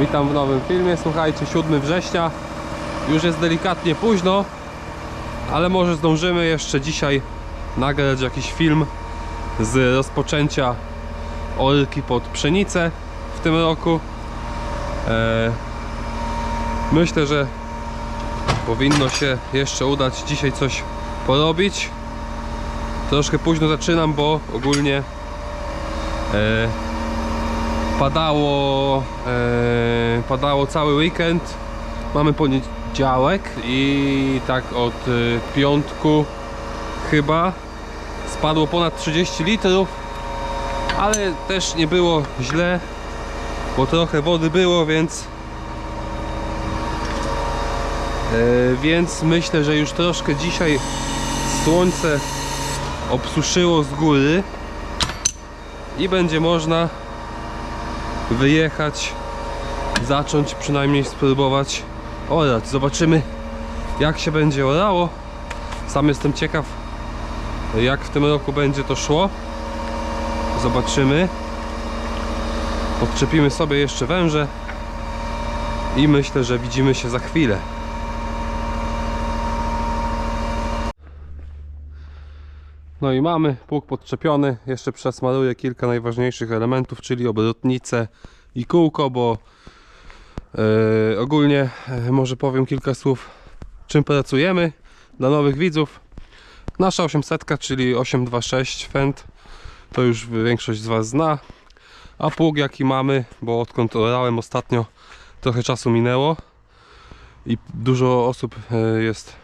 Witam w nowym filmie. Słuchajcie, 7 września. Już jest delikatnie późno, ale może zdążymy jeszcze dzisiaj nagrać jakiś film z rozpoczęcia orki pod pszenicę w tym roku. E, myślę, że powinno się jeszcze udać dzisiaj coś porobić. Troszkę późno zaczynam, bo ogólnie e, padało, e, padało cały weekend. Mamy poniedziałek i tak od e, piątku chyba spadło ponad 30 litrów, ale też nie było źle, bo trochę wody było, więc e, więc myślę, że już troszkę dzisiaj słońce obsuszyło z góry i będzie można wyjechać, zacząć przynajmniej spróbować orać. Zobaczymy jak się będzie orało. Sam jestem ciekaw jak w tym roku będzie to szło. Zobaczymy. Podczepimy sobie jeszcze węże i myślę, że widzimy się za chwilę. No i mamy pług podczepiony. Jeszcze przesmaruję kilka najważniejszych elementów, czyli obrotnicę i kółko, bo e, ogólnie e, może powiem kilka słów czym pracujemy dla nowych widzów. Nasza 800, czyli 826 Fend, to już większość z Was zna. A pług jaki mamy, bo odkąd orałem ostatnio trochę czasu minęło i dużo osób e, jest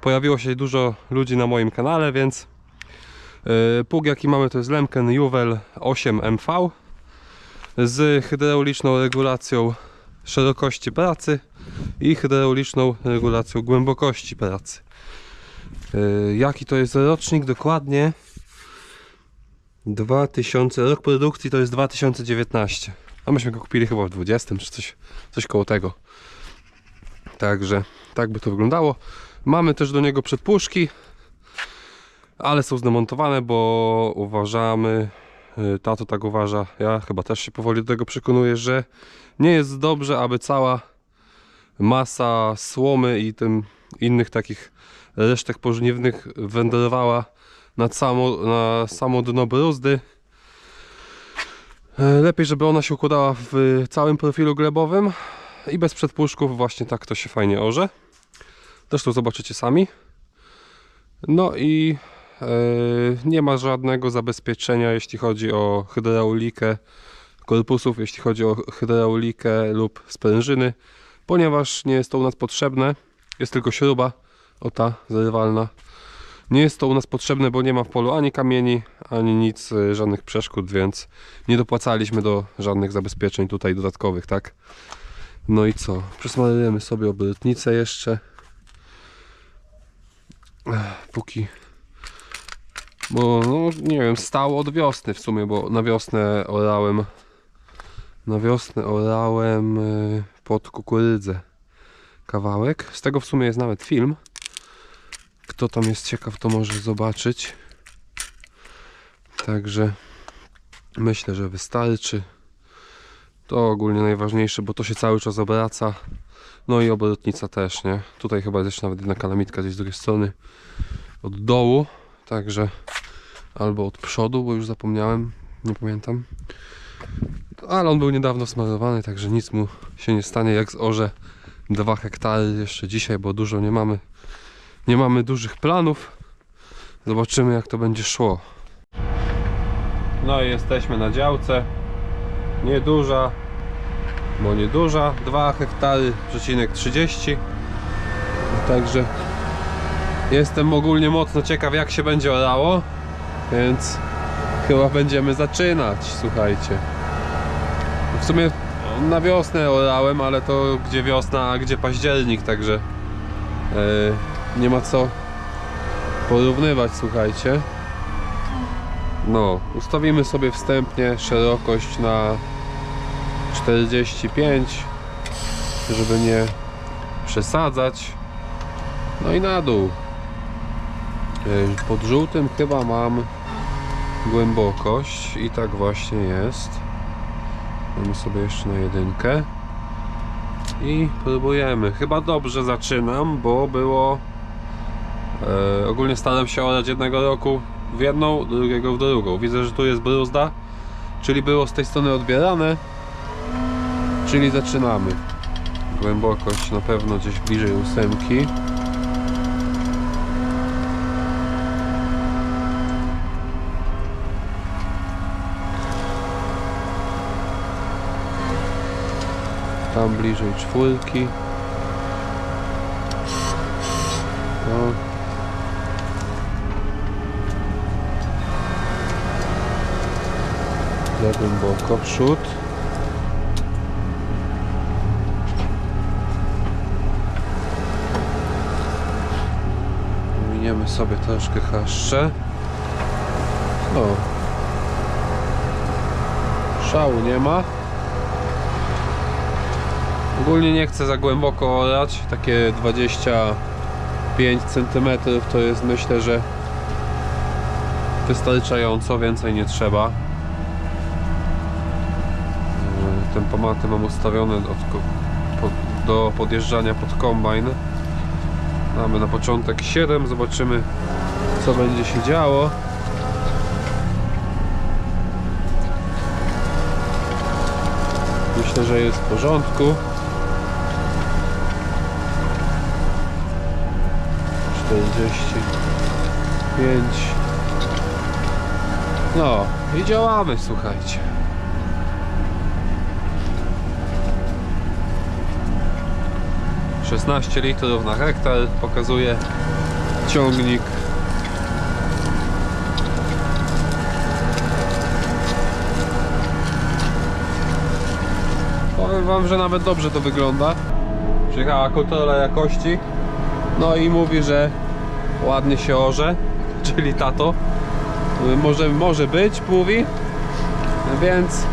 pojawiło się dużo ludzi na moim kanale, więc e, pług jaki mamy to jest Lemken Juwel 8MV z hydrauliczną regulacją szerokości pracy i hydrauliczną regulacją głębokości pracy. E, Jaki to jest rocznik dokładnie? 2000, rok produkcji to jest 2019. A myśmy go kupili chyba w 20 czy coś, coś koło tego. Także tak by to wyglądało. Mamy też do niego przedpuszki, ale są zdemontowane, bo uważamy, y, tato tak uważa, ja chyba też się powoli do tego przekonuję, że nie jest dobrze, aby cała masa słomy i tym innych takich resztek pożniwnych wędrowała na samo, na samo dno bruzdy. E, Lepiej, żeby ona się układała w całym profilu glebowym i bez przedpuszków właśnie tak to się fajnie orze. Zresztą zobaczycie sami. No i e, nie ma żadnego zabezpieczenia jeśli chodzi o hydraulikę korpusów, jeśli chodzi o hydraulikę lub sprężyny, ponieważ nie jest to u nas potrzebne. Jest tylko śruba, o ta zerwalna. Nie jest to u nas potrzebne, bo nie ma w polu ani kamieni, ani nic, y, żadnych przeszkód, więc nie dopłacaliśmy do żadnych zabezpieczeń tutaj dodatkowych, tak? No i co? Przesmarujemy sobie obrotnicę jeszcze. Póki. Bo no nie wiem, stało od wiosny w sumie, bo na wiosnę orałem. Na wiosnę orałem y, pod kukurydzę kawałek. Z tego w sumie jest nawet film. Kto tam jest ciekaw, to może zobaczyć. Także myślę, że wystarczy. To ogólnie najważniejsze, bo to się cały czas obraca. No i obrotnica też, nie? Tutaj chyba jest nawet jedna kalamitka gdzieś z drugiej strony. Od dołu. Także albo od przodu, bo już zapomniałem. Nie pamiętam. Ale on był niedawno smarowany, także nic mu się nie stanie jak z orze 2 hektary jeszcze dzisiaj, bo dużo nie mamy. Nie mamy dużych planów. Zobaczymy jak to będzie szło. No i jesteśmy na działce. Nieduża, bo nieduża. 2 hektary, przecinek 30. Także jestem ogólnie mocno ciekaw jak się będzie orało. Więc chyba będziemy zaczynać, słuchajcie. W sumie na wiosnę orałem, ale to gdzie wiosna, a gdzie październik, także e, nie ma co porównywać, słuchajcie. No, ustawimy sobie wstępnie szerokość na 45, żeby nie przesadzać. No i na dół. Pod żółtym chyba mam głębokość i tak właśnie jest. Damy sobie jeszcze na jedynkę. I próbujemy. Chyba dobrze zaczynam, bo było... E, ogólnie staram się orać jednego roku w jedną, drugiego w drugą. Widzę, że tu jest bruzda, czyli było z tej strony odbierane. Czyli zaczynamy. Głębokość na pewno gdzieś bliżej ósemki. Tam bliżej czwórki. Głęboko przód. Miniemy sobie troszkę chaszcze. O. Szału nie ma. Ogólnie nie chcę za głęboko orać. Takie 25 cm to jest myślę, że wystarczająco, więcej nie trzeba. Yy, Tempomaty mam ustawione od, do podjeżdżania pod kombajn. Mamy na początek 7, zobaczymy co będzie się działo. Myślę, że jest w porządku. 45 No i działamy, słuchajcie. Szesnaście litrów na hektar pokazuje ciągnik. Powiem wam, że nawet dobrze to wygląda. Przyjechała kontrola jakości. No i mówi, że ładnie się orze, czyli tato. Może, może być, mówi. Więc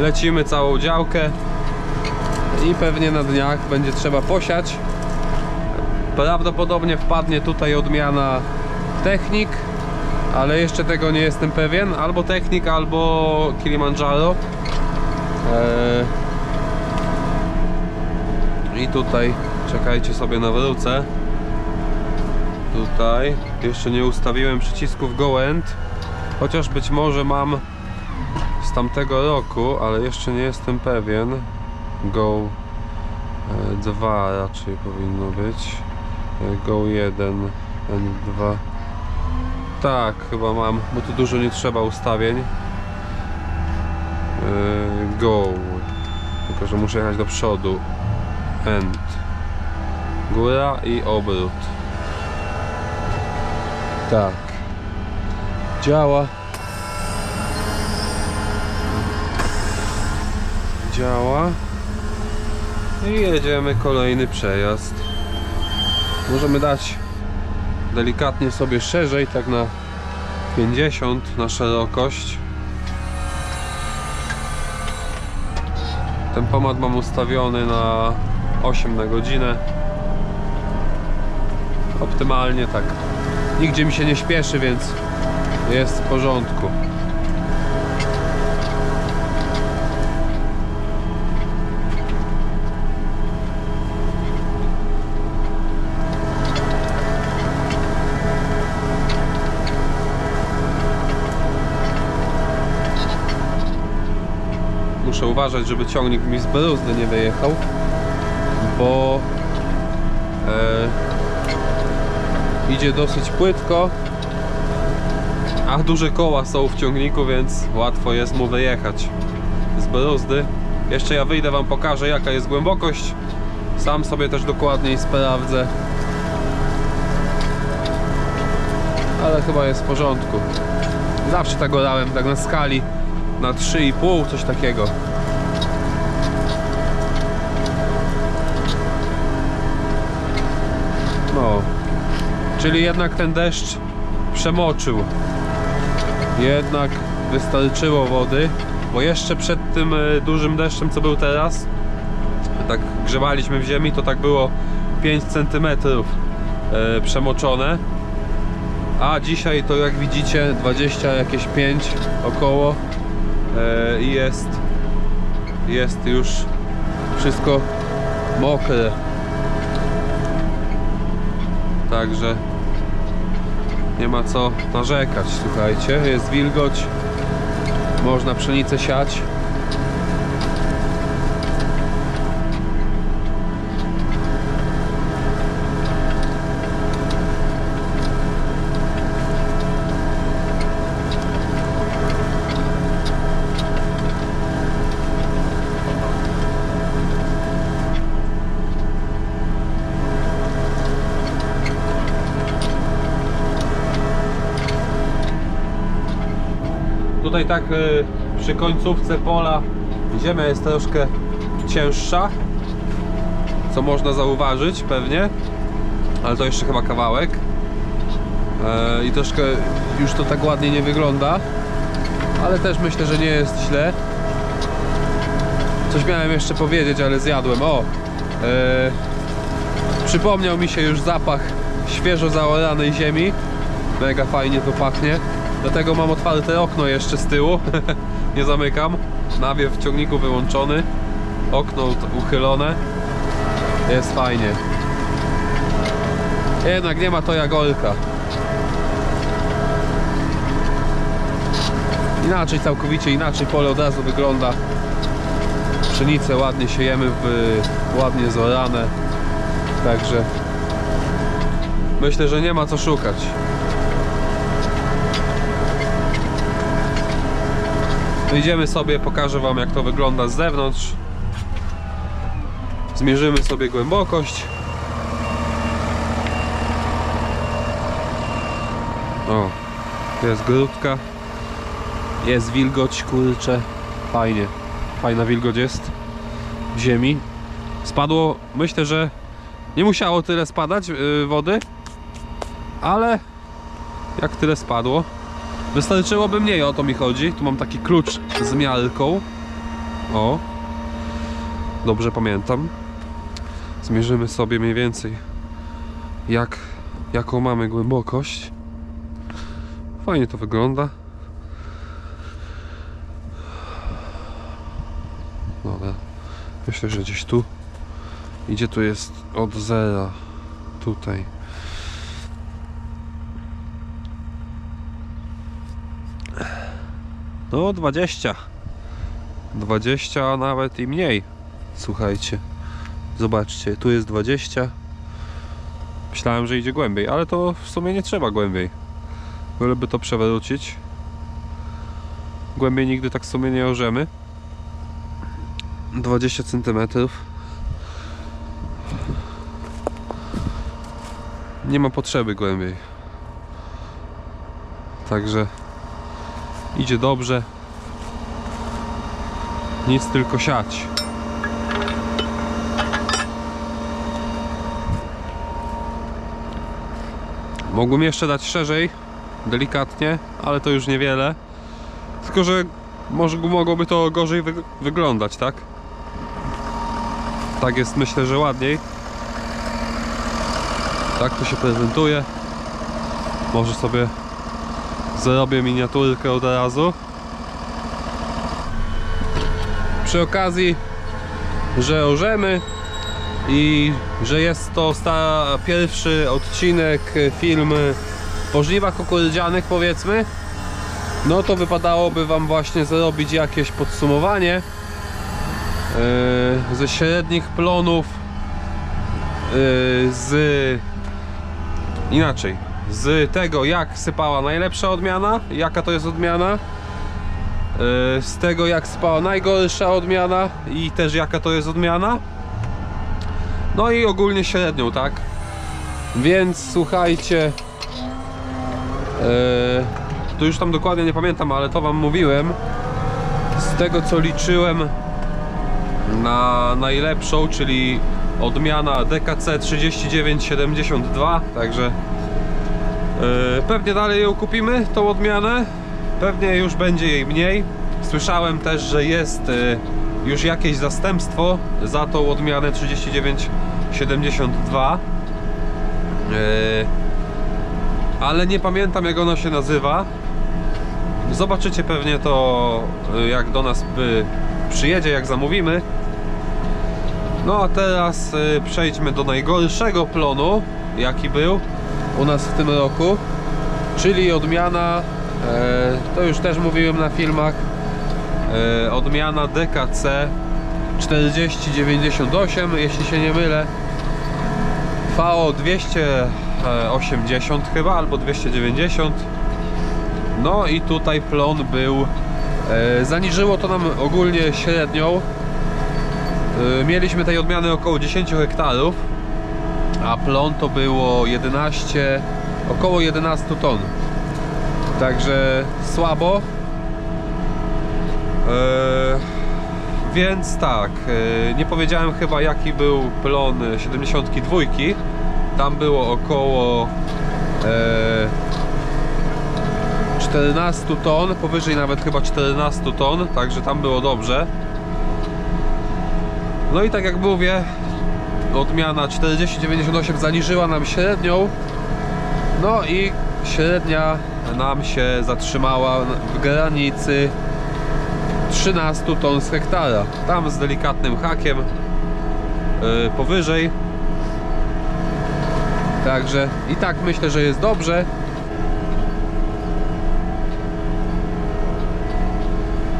lecimy całą działkę i pewnie na dniach będzie trzeba posiać. Prawdopodobnie wpadnie tutaj odmiana technik, ale jeszcze tego nie jestem pewien. Albo technik, albo Kilimandżaro. Eee... I tutaj czekajcie sobie na wrócę. Tutaj jeszcze nie ustawiłem przycisków Go End, chociaż być może mam z tamtego roku, ale jeszcze nie jestem pewien. Go 2 raczej powinno być. E, Go 1 N2. Tak, chyba mam, bo tu dużo nie trzeba ustawień. E, Go. Tylko, że muszę jechać do przodu. End. Góra i obrót. Tak. Działa. Działa. I jedziemy kolejny przejazd. Możemy dać delikatnie sobie szerzej, tak na 50 na szerokość. Tempomat mam ustawiony na 8 na godzinę. Optymalnie tak. Nigdzie mi się nie śpieszy, więc jest w porządku. Muszę uważać, żeby ciągnik mi z bruzdy nie wyjechał, bo e, idzie dosyć płytko, a duże koła są w ciągniku, więc łatwo jest mu wyjechać z bruzdy. Jeszcze ja wyjdę wam pokażę jaka jest głębokość. Sam sobie też dokładniej sprawdzę. Ale chyba jest w porządku. Zawsze tak orałem, tak na skali na 3,5, coś takiego. No, czyli jednak ten deszcz przemoczył. Jednak wystarczyło wody, bo jeszcze przed tym e, dużym deszczem, co był teraz, tak grzewaliśmy w ziemi, to tak było 5 cm e, przemoczone. A dzisiaj to jak widzicie 20 jakieś 5 około i jest jest już wszystko mokre. Także nie ma co narzekać, słuchajcie. Jest wilgoć, można pszenicę siać. Tutaj tak y, przy końcówce pola ziemia jest troszkę cięższa, co można zauważyć pewnie, ale to jeszcze chyba kawałek. E, I troszkę już to tak ładnie nie wygląda, ale też myślę, że nie jest źle. Coś miałem jeszcze powiedzieć, ale zjadłem. O! E, przypomniał mi się już zapach świeżo zaoranej ziemi. Mega fajnie to pachnie. Dlatego mam otwarte okno jeszcze z tyłu. nie zamykam. Nawiew w ciągniku wyłączony. Okno uchylone. Jest fajnie. Jednak nie ma to jagolka. Inaczej, całkowicie inaczej pole od razu wygląda. Pszenicę ładnie siejemy, w, ładnie zorane. Także myślę, że nie ma co szukać. Wyjdziemy sobie, pokażę Wam jak to wygląda z zewnątrz. Zmierzymy sobie głębokość. O, jest grudka. Jest wilgoć, kurcze. Fajnie. Fajna wilgoć jest w ziemi. Spadło, myślę, że nie musiało tyle spadać yy, wody, ale jak tyle spadło, Wystarczyłoby mniej, o to mi chodzi. Tu mam taki klucz z miarką. O. Dobrze pamiętam. Zmierzymy sobie mniej więcej jak, jaką mamy głębokość. Fajnie to wygląda. Dobra. Myślę, że gdzieś tu. Idzie tu jest od zera. Tutaj. No 20 20 a nawet i mniej. Słuchajcie Zobaczcie, tu jest 20 Myślałem, że idzie głębiej Ale to w sumie nie trzeba głębiej. Byleby to przewrócić. Głębiej nigdy tak w sumie nie orzemy. 20 cm Nie ma potrzeby głębiej. Także Idzie dobrze. Nic tylko siać. Mogłem jeszcze dać szerzej, delikatnie, ale to już niewiele. Tylko, że może mogłoby to gorzej wy wyglądać, tak? Tak jest myślę, że ładniej. Tak to się prezentuje. Może sobie zrobię miniaturkę od razu. Przy okazji, że orzemy i że jest to pierwszy odcinek, film o żniwach kukurydzianych powiedzmy, no to wypadałoby Wam właśnie zrobić jakieś podsumowanie yy, ze średnich plonów yy, z inaczej z tego jak sypała najlepsza odmiana, jaka to jest odmiana? Yy, z tego jak sypała najgorsza odmiana i też jaka to jest odmiana? No i ogólnie średnią, tak? Więc słuchajcie yy, tu już tam dokładnie nie pamiętam, ale to wam mówiłem. Z tego co liczyłem na najlepszą, czyli odmiana DKC 3972 także Pewnie dalej ją kupimy, tą odmianę. Pewnie już będzie jej mniej. Słyszałem też, że jest yy, już jakieś zastępstwo za tą odmianę 3972. Yy, Ale nie pamiętam jak ona się nazywa. Zobaczycie pewnie to jak do nas przyjedzie, jak zamówimy. No a teraz przejdźmy do najgorszego plonu, jaki był u nas w tym roku, czyli odmiana, e, to już też mówiłem na filmach, e, odmiana DKC 4098, jeśli się nie mylę. VO 280 chyba, albo 290. No i tutaj plon był, e, zaniżyło to nam ogólnie średnią. Mieliśmy tej odmiany około 10 hektarów, a plon to było 11, około 11 ton. Także słabo. E, więc tak, e, nie powiedziałem chyba jaki był plon 72. Tam było około e, 14 ton, powyżej nawet chyba 14 ton, także tam było dobrze. No i tak jak mówię, odmiana 4098 zaniżyła nam średnią. No i średnia nam się zatrzymała w granicy 13 ton z hektara. Tam z delikatnym hakiem yy, powyżej. Także i tak myślę, że jest dobrze.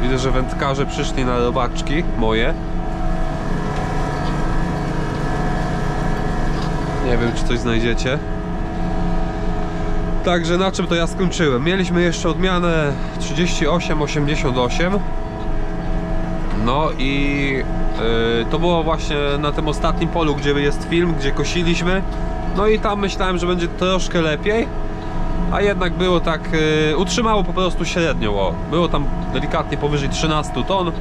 Widzę, że wędkarze przyszli na robaczki moje. Nie wiem, czy coś znajdziecie. Także na czym to ja skończyłem? Mieliśmy jeszcze odmianę 3888. No i yy, to było właśnie na tym ostatnim polu, gdzie jest film, gdzie kosiliśmy. No i tam myślałem, że będzie troszkę lepiej. A jednak było tak, yy, utrzymało po prostu średnią. O. Było tam delikatnie powyżej 13 ton,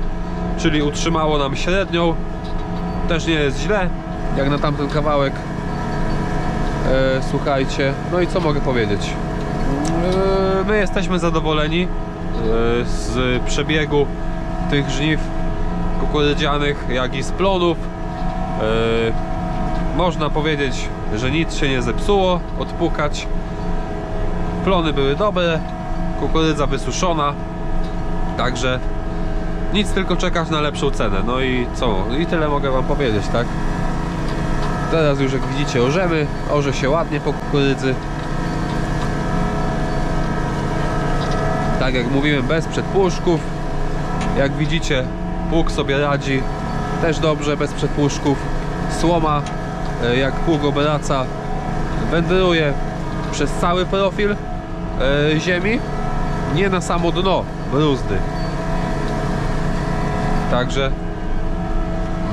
czyli utrzymało nam średnią. Też nie jest źle, jak na tamten kawałek. E, słuchajcie, no i co mogę powiedzieć? E, my jesteśmy zadowoleni e, z przebiegu tych żniw kukurydzianych, jak i z plonów. Można powiedzieć, że nic się nie zepsuło, odpukać. Plony były dobre, kukurydza wysuszona, także nic tylko czekać na lepszą cenę. No i co? I tyle mogę Wam powiedzieć, tak? Teraz już jak widzicie orzemy, orze się ładnie po kukurydzy. Tak jak mówiłem, bez przedpłuszków. Jak widzicie, pług sobie radzi też dobrze, bez przedpłuszków. Słoma, e, jak pług obraca, wędruje przez cały profil e, ziemi, nie na samo dno bruzdy. Także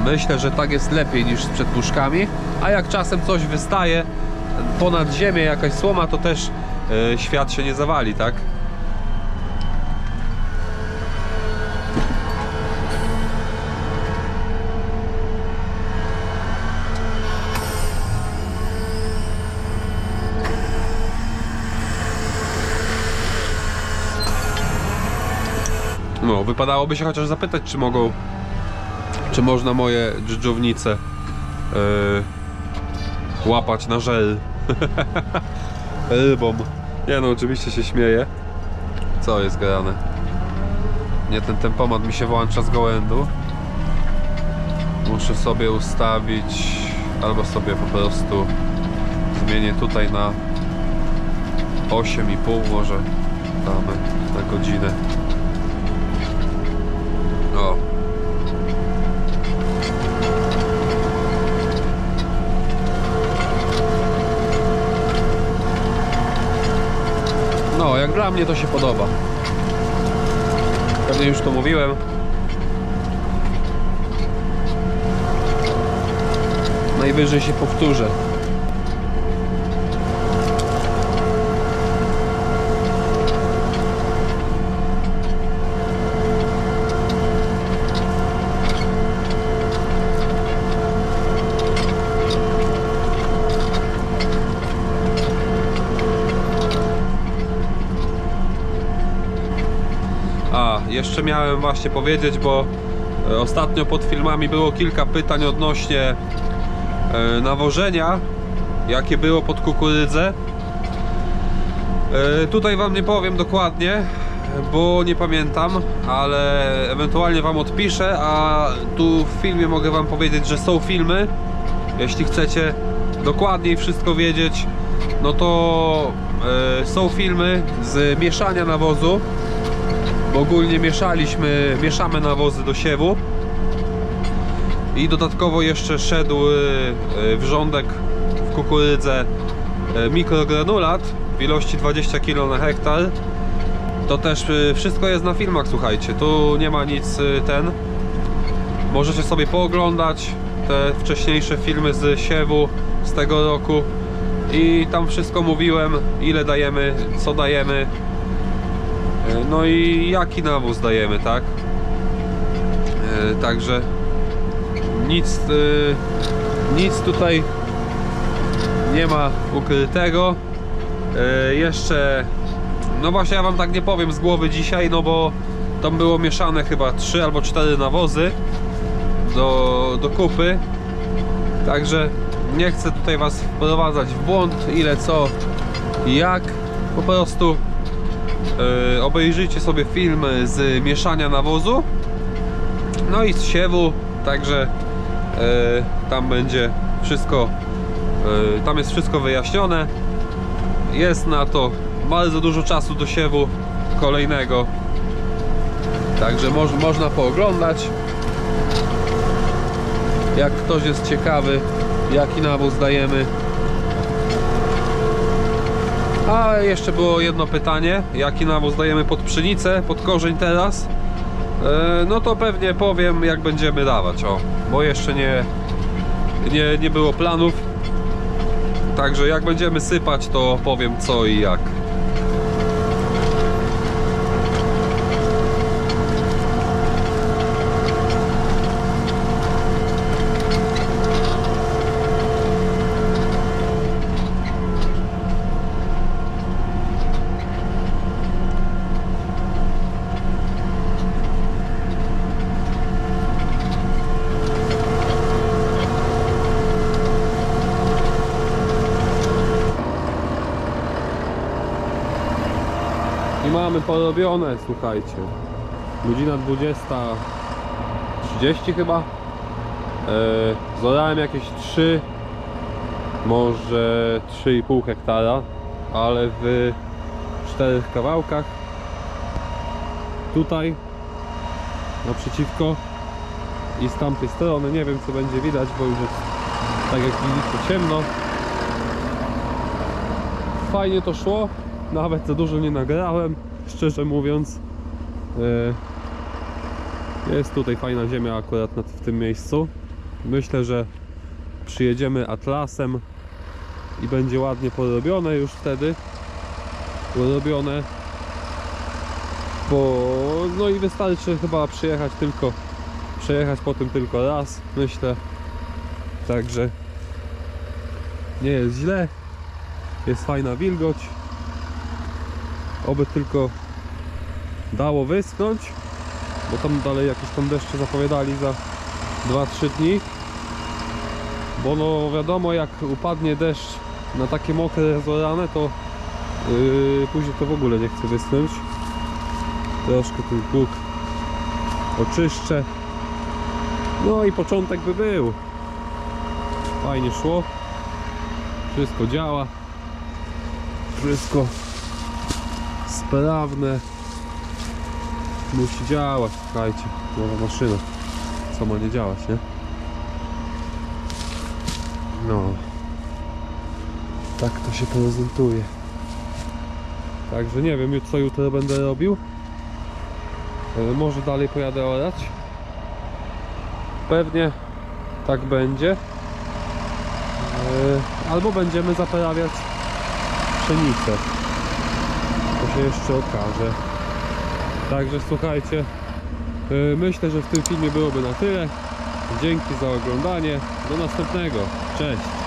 Myślę, że tak jest lepiej niż z przedpuszkami. A jak czasem coś wystaje ponad ziemię, jakaś słoma, to też e, świat się nie zawali, tak? No, wypadałoby się chociaż zapytać, czy mogą czy można moje dżdżownice yy, łapać na żel rybą. Nie no, oczywiście się śmieję. Co jest grane? Nie, ten tempomat mi się włącza z gołędu. Muszę sobie ustawić, albo sobie po prostu zmienię tutaj na 8,5 może damy na godzinę. O, No, jak dla mnie to się podoba. Pewnie już to mówiłem. Najwyżej się powtórzę. A, jeszcze miałem właśnie powiedzieć, bo e, ostatnio pod filmami było kilka pytań odnośnie e, nawożenia, jakie było pod kukurydzę. E, Tutaj wam nie powiem dokładnie, bo nie pamiętam, ale ewentualnie Wam odpiszę, a tu w filmie mogę Wam powiedzieć, że są filmy. Jeśli chcecie dokładniej wszystko wiedzieć, no to są filmy z mieszania nawozu, bo ogólnie mieszaliśmy, mieszamy nawozy do siewu i dodatkowo jeszcze szedł e, wrządek w kukurydzę e, mikrogranulat w ilości 20 kg na hektar to też y, wszystko jest na filmach, słuchajcie. Tu nie ma nic y, ten. Możecie sobie pooglądać te wcześniejsze filmy z siewu z tego roku. I tam wszystko mówiłem, ile dajemy, co dajemy. Y, No i jaki nawóz dajemy, tak? Y, Także nic, y, nic tutaj nie ma ukrytego. Jeszcze no właśnie ja wam tak nie powiem z głowy dzisiaj, no bo tam było mieszane chyba 3 albo 4 nawozy do, do kupy. Także nie chcę tutaj was wprowadzać w błąd, ile co jak. Po prostu yy, obejrzyjcie sobie film z mieszania nawozu. No i z siewu, także yy, tam będzie wszystko, yy, tam jest wszystko wyjaśnione. Jest na to bardzo dużo czasu do siewu kolejnego. Także moż, można pooglądać. Jak ktoś jest ciekawy, jaki nawóz dajemy. A jeszcze było jedno pytanie, jaki nawóz dajemy pod pszenicę, pod korzeń teraz. E, no to pewnie powiem jak będziemy dawać, o, bo jeszcze nie, nie, nie było planów. Także jak będziemy sypać, to powiem co i jak. Mamy porobione, słuchajcie. Godzina 20.30 chyba. E, zorałem jakieś 3, może 3,5 hektara, ale w czterech kawałkach. Tutaj naprzeciwko i z tamtej strony. Nie wiem co będzie widać, bo już jest tak jak widzicie ciemno. Fajnie to szło, nawet za dużo nie nagrałem, szczerze mówiąc. E, Jest tutaj fajna ziemia akurat w tym miejscu. Myślę, że przyjedziemy Atlasem i będzie ładnie porobione już wtedy. Porobione. Bo no i wystarczy chyba przyjechać tylko przejechać po tym tylko raz, myślę. Także nie jest źle. Jest fajna wilgoć. Oby tylko dało wyschnąć, bo tam dalej jakieś tam deszcze zapowiadali za 2-3 dni. Bo no wiadomo jak upadnie deszcz na takie mokre zorane, to yy, później to w ogóle nie chce wyschnąć. Troszkę ten pług oczyszczę. No i początek by był. Fajnie szło. Wszystko działa. Wszystko sprawne. Musi działać, słuchajcie. Nowa maszyna. Co ma nie działać, nie? No. Tak to się prezentuje. Także nie wiem, co jutro będę robił. E, Może dalej pojadę orać. Pewnie tak będzie. E, Albo będziemy zaprawiać pszenicę. Się jeszcze okaże. Także słuchajcie, e, myślę, że w tym filmie byłoby na tyle. Dzięki za oglądanie. Do następnego. Cześć.